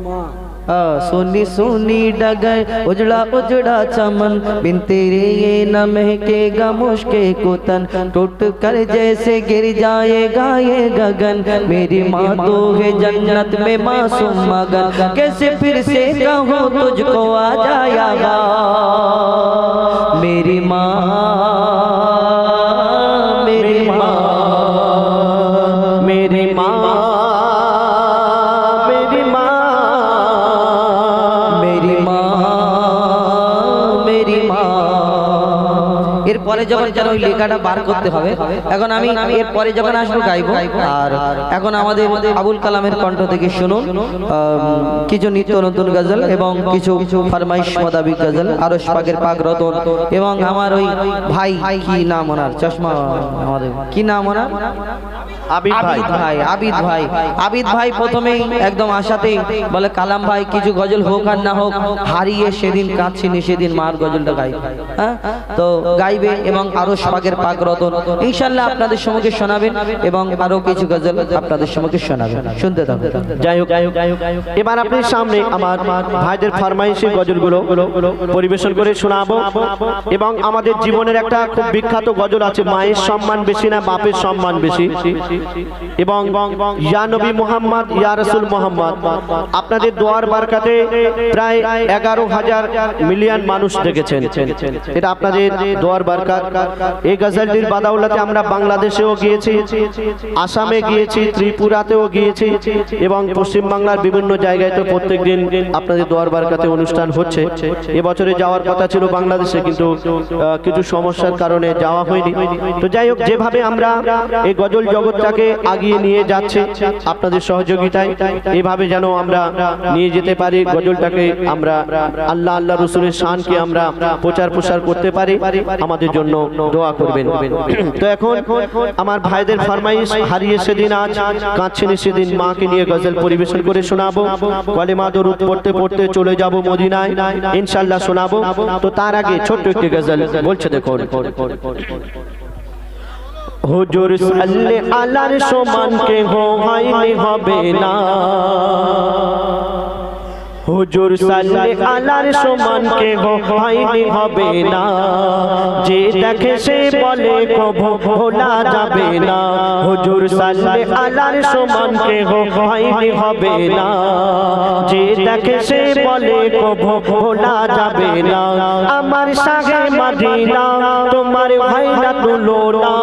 माँ सोनी सोनी डगर उजड़ा उजड़ा चमन। बिन तेरे ये न महकेगा मुश्के कुतन। टूट कर जैसे गिर जाएगा ये गगन। मेरी माँ तो है जन्नत में मासूम मगन। कैसे फिर से कहूँ तुझको आ जाएगा मेरी माँ এরপরে যখন যেন ওই লেখাটা বার করতে হবে এখন আমি এরপরে যখন আসব গাইবো। আর এখন আমাদের আবুল কালামের কণ্ঠ থেকে শুনুন কিছু নিত্য নতুন গজল এবং কিছু কিছু ফরমাইশ মোতাবিক গজল আরও পাকের পাক রতন এবং আমার ওই ভাই কি নাম ওনার? চশমা আমাদের। কি নাম ওনার? আবিদ ভাই। ভাই আবিদ ভাই। আবিদ ভাই প্রথমেই একদম আশাতেই বলে কালাম ভাই কিছু গজল হোক আর না হোক হারিয়ে সেদিন কাঁদছিনি সেদিন মার গজলটা গাই হ্যাঁ? তো গাইবে এবং আরও পাকের পাক রতন। ইনশাল্লাহ আপনাদের সম্মুখে শোনাবেন এবং আরও কিছু গজল আপনাদের সম্মুখে শোনাবেন। শুনতে থাকুন। যাই হোক এবার আপনার সামনে আমার ভাইদের ফরমাইশি গজলগুলো পরিবেশন করে শোনাবো এবং আমাদের জীবনের একটা খুব বিখ্যাত গজল আছে, মায়ের সম্মান বেশি না বাপের সম্মান বেশি? এবং ইয়া নবী মোহাম্মদ, ইয়া রসুল মোহাম্মদ, আপনাদের দোয়ার বারকাতে প্রায় এগারো হাজার মিলিয়ন মানুষ দেখেছেন। এটা আপনাদের দোয়ার বারকাত এই গজলটির বাদাউলাতে আমরা বাংলাদেশেও গিয়েছি আসামে গিয়েছি ত্রিপুরাতেও গিয়েছি এবং পশ্চিমবাংলার বিভিন্ন জায়গায় তো প্রত্যেক দিন আপনাদের দোয়ার বারকাতে অনুষ্ঠান হচ্ছে। এবছরে যাওয়ার কথা ছিল বাংলাদেশে কিন্তু কিছু সমস্যার কারণে যাওয়া হয়নি। তো যাই হোক যেভাবে আমরা এই গজল জগৎটাকে আগিয়ে নিয়ে যাচ্ছে আপনাদের সহযোগিতায় এভাবে যেন আমরা নিয়ে যেতে পারি গজলটাকে আমরা আল্লাহ আল্লাহ রসুলের শানকে আমরা প্রচার প্রসার করতে পারি আমাদের জন্য দোয়া করবেন। তো এখন আমার ভাইদের ফরমাইশ, হারিয়ে সেদিন আজ কাঁদছেন সেদিন মাকে নিয়ে গজল পরিবেশন করে শোনাবো। কলেমা দরুদ পড়তে পড়তে চলে যাব মদিনায়। ইনশাল্লাহ শোনাবো। তো তার আগে ছোট্ট একটি গজল বলছে, দেখুন। হুজুর, সাল্লে আলার সমান কে হো হয়নি হবে না। হুজুর সাল্লে আলার সমান কে হো হয়নি, হবে না। যে দেখে সে বলে কভো ভোলা যাবে না। হুজুর সাল্লে আলার সমান কে হো হয়নি, হবে না। যে দেখে সে বলে কভো ভোলা যাবে না। আমার সাগে মদিনা, তোমার ভাই না তুলো না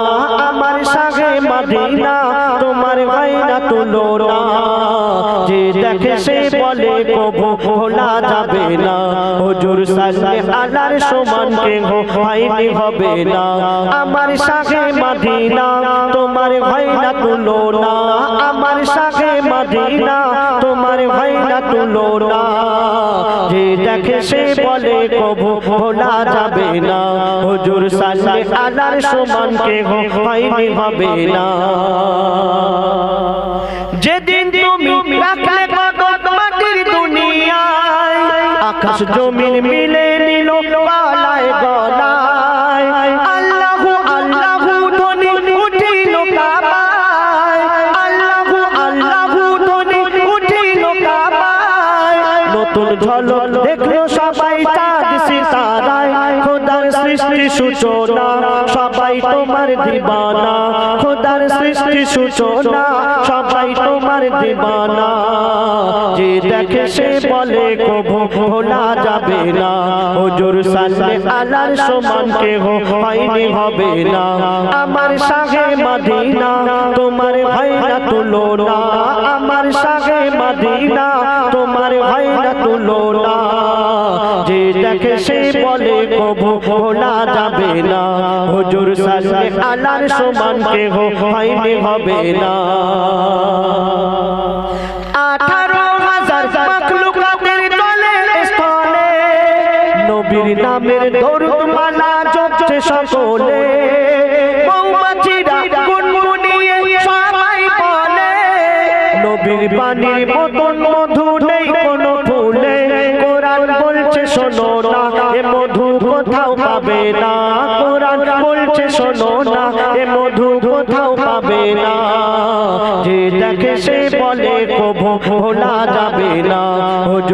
বলে ভোলা যাবে না। হুজুর সাল্লে আলার সমান কে হো হয়নি হবে না। আমার সাগে মদিনা তোমার ভাই না তুলো না। আমার সাগে মদিনা তোমার ভাই না তুলো না। যে দেখে সে বলে কভো ভোলা যাবে না। হুজুর সাল্লে আলার সমান কে হো হয়নি হবে না। যেদিন তুমি আকাশ জমিন মিলে নিল পালায় গলায়। আল্লাহু আল্লাহু ধ্বনি উঠিল কাবায়। আল্লাহু আল্লাহু ধ্বনি উঠিল কাবায়। নতুন ঝলক দেখল সবাই চাঁদ সিতারায়। খোদার সৃষ্টি সূচনা, সবাই তোমার দিবানা। খোদার সৃষ্টি সূচনা, সবাই তোমার দিবানা। সে বলে কভু ভোলা যাবে না। হুজুর সাল্লে আলার সমান কে হো হয়নি হবে না। আমার সাগে মদিনা তোমার ভাই না। তুলো না। আমার সাগে মদিনা তোমার ভাই না তুলো না। যে দেখে সে বলে কভু ভোলা যাবে না। হুজুর সাল্লে আলার সমান কে হো হয়নি হবে না। দরুদ মালা জপছে সকলে। মৌমাছিরা গুনগুনিয়ে সবাই বলে, নবীর মতন নেই কোনো ফুলে। কোরআন বলছে, শোনো না, এ মধু কোথাও পাবে না। কোরআন বলছে, শোনো না, এ মধু কোথাও পাবে না। যে দেখে সে বলে, কভু ভোলা যাবে না।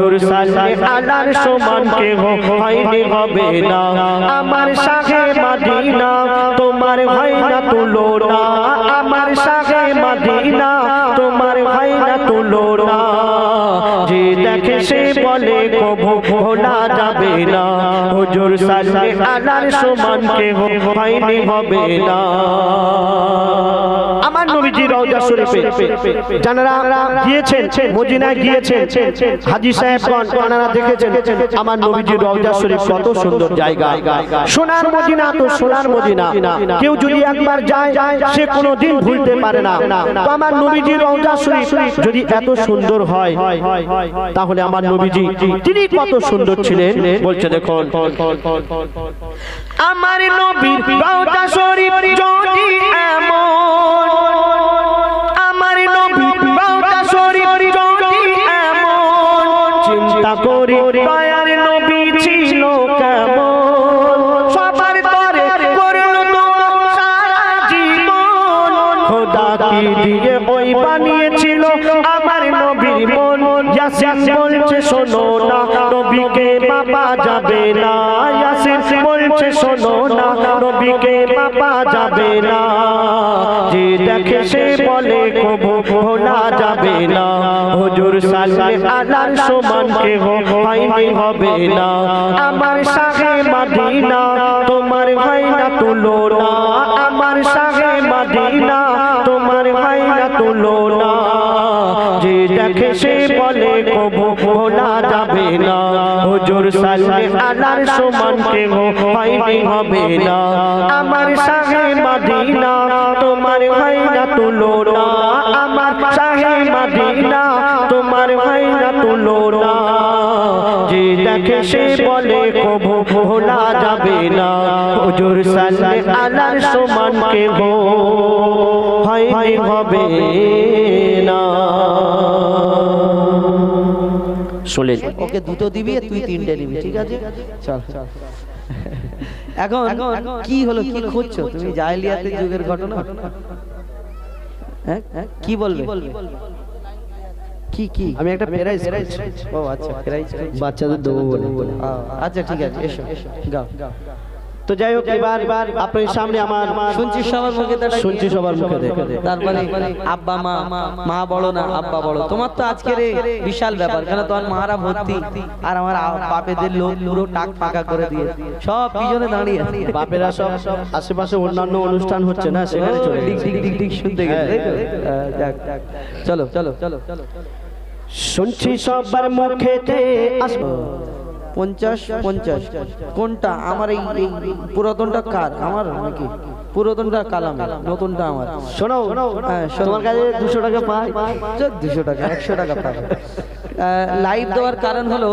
হুজুর সাল্লে আলার সমান কেহ হয়নি হবে না। আমার সাহে মাদিনা তোমার হয় না তুলনা। আমার সাহে মাদিনা তোমার হয় না তুলনা। যে সে বলে কভু ভোলা যাবে না। হুজুর সাল্লে আলার সমান কেহ হয়নি হবে না। আমার নবীজি রওজা শরীফে গিয়েছেন মদিনায় গিয়েছেন। হাজী সাহেবগণ ওনারা দেখেছেন আমার নবীজি রওজা শরীফ কত সুন্দর জায়গা। সোনার মদিনা তো সোনার মদিনা। কেউ যদি একবার যায় সে কোনোদিন ভুলতে পারে না। তো আমার নবীজি রওজা শরীফ যদি এত সুন্দর হয়। তাহলে আমার নবীজি, তিনি কত সুন্দর ছিলেন। বলছে, দেখুন, আমার নবীর রওজা শরীফ এমন, আমার নবীর রওজা শরীফ এমন, চিন্তা করি বলে কবু ভোলা যাবে না। হুজুর সাল্লে আলার সমান কে হয়নি হবে না। আমার শাহে মাদিনা তোমার হয় না। তুলনা আমার শাহে মাদিনা তোমার হয় না। তুলনা যে দেখে সে বলে কবু ভোলা যাবে না। হুজুর সাল্লে আলার সমান কে হয়নি হবে না। আমার শাহে মাদিনা না। আমার শাহে মাদিনা তোমার হয় না। যে দেখে সে বলে কবু ভোলা যাবে না। হুজুর সাল্লে আলার সমান কে হয়নি হবে না। শুনলেন ওকে দুটো দিবি তুই তিনটে নিবি ঠিক আছে? চল। এখন কি হলো কি খুঁজছো? তুমি জাহেলিয়াতের যুগের ঘটনা? হ্যাঁ কি বলবে? কি কি আমি একটা প্রাইজ ও আচ্ছা প্রাইজ বাচ্চাদের দেবো বলে আচ্ছা ঠিক আছে এসো। গাও। তো যাই হোক এবার আপনার সামনে আমার শুনছি সবার মুখে শুনছি সবার মুখে তারপরে আব্বা মা মা বড় না আব্বা বড় তোমার তো আজকের বিশাল ব্যাপার কেন তোমার মারা ভর্তি আর আমার বাপেদের লোক পুরো টাক ফাঁকা করে দিয়ে সব পিছনে দাঁড়িয়ে আছে বাপেরা সব আশেপাশে অন্যান্য অনুষ্ঠান হচ্ছে না সেখানে চলে ডিক ডিক ডিক ডিক শুনতে গেছে যাক। চলো চলো চলো চলো শুনছি সবার মুখেতে আস- পঞ্চাশ পঞ্চাশ। কোনটা? আমার এই পুরাতনটা কার? আমার নাকি? পুরাতনটা কালাম নতুনটা আমার। শোনো হ্যাঁ, তোমার কাছে দুশো টাকা পাই? দুশো টাকা একশো টাকা পাবে লাইভ দেওয়ার কারণ হলো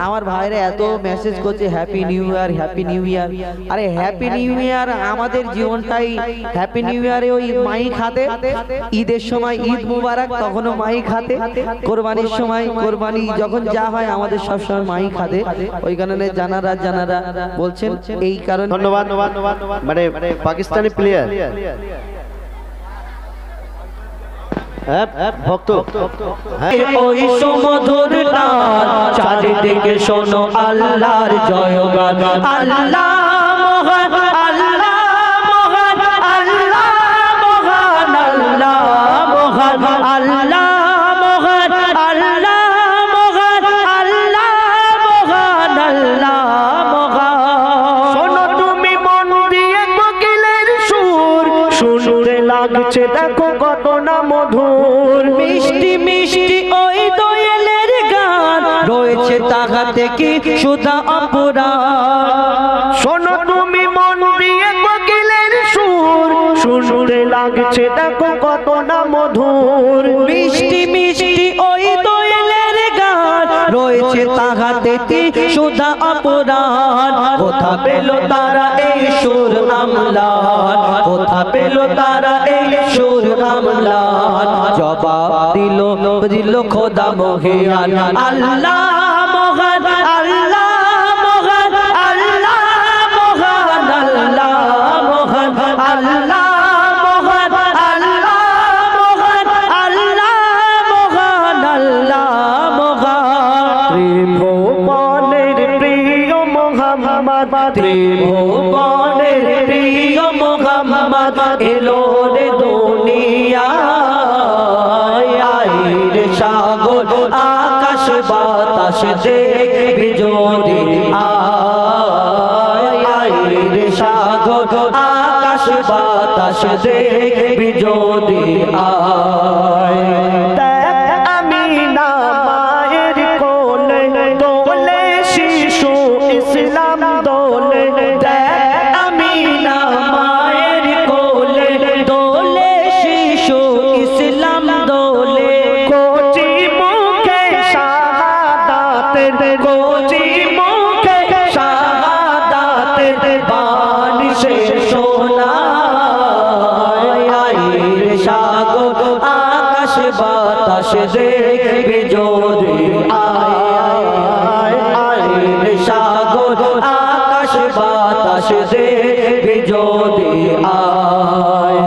আমার ভাইরা এত মেসেজ করছে happy new year happy new year আরে হ্যাপি নিউ ইয়ার আমাদের জীবনটাই হ্যাপি নিউ ইয়ারে ওই মাই খাতে ঈদের সময় ঈদ মুবারক তখনও মাই খাতে কোরবানির সময় কোরবানি যখন যা হয় আমাদের সব সময় মাই খাতে ওই কারণে জানারা জানারা বলছেন এই কারণে ধন্যবাদ মানে পাকিস্তানি প্লেয়ার হ্যাঁ ভক্ত। হ্যাঁ। ওই সমধুর নাম চারিদিকে শোনো আল্লাহর জয়গান। আল্লাহ কি সুধা অপরাধ। শোনো তুমি মন দিয়ে কোকিলের সুর শুনতে লাগছে দেখো কত না মধুর। মিষ্টি মিষ্টি ওই দোয়েলের গান রয়েছে তাহাতে কি সুধা অপরাধ। কোথা পেল তারা এই সুর কোথা পেল তারা এই সুর জবাব দিল দিল খোদা মহিয়ান। আল্লাহ ত্রিভুবনের প্রিয় মোহাম্মদ এলো রে দুনিয়ায়, আইরে সাগর, আকাশ বাতাস দেখবি যদি আইরে সাগর, আকাশ বাতাস দেখবি যদি আয়। দেখবে যদি আয় আইরে সাগর, আকাশ, বাতাস দেখবে যদি আয়।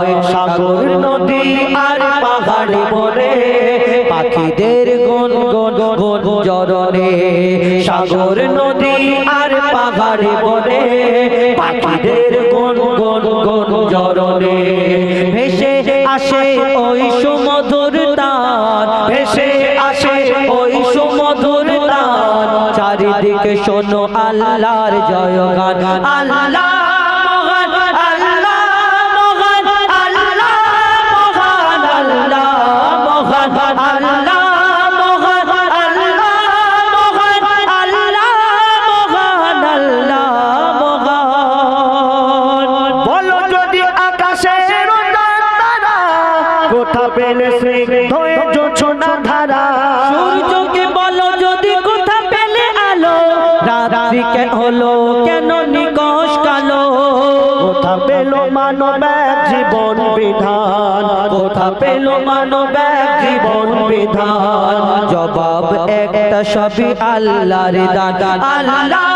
নদী আর পাহাড় বনে পাখিদের গুন গুন পাখিদের শোনো আল্লাহর জয়গান। আল্লাহ পেল মানব জীবন বিধান? কোথা পেল মানব জীবন বিধান? জবাব একটা সবই আল্লাহর দান। আল্লাহ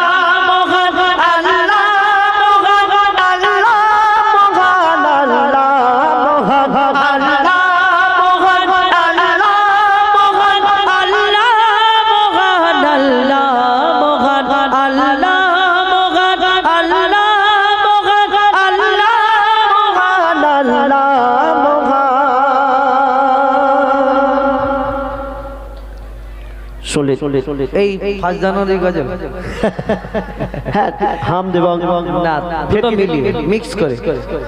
এই ফার্স্ট জানুয়ারি গজল। হ্যাঁ হাম দেবং না দুটো মিলিয়ে মিক্স করে।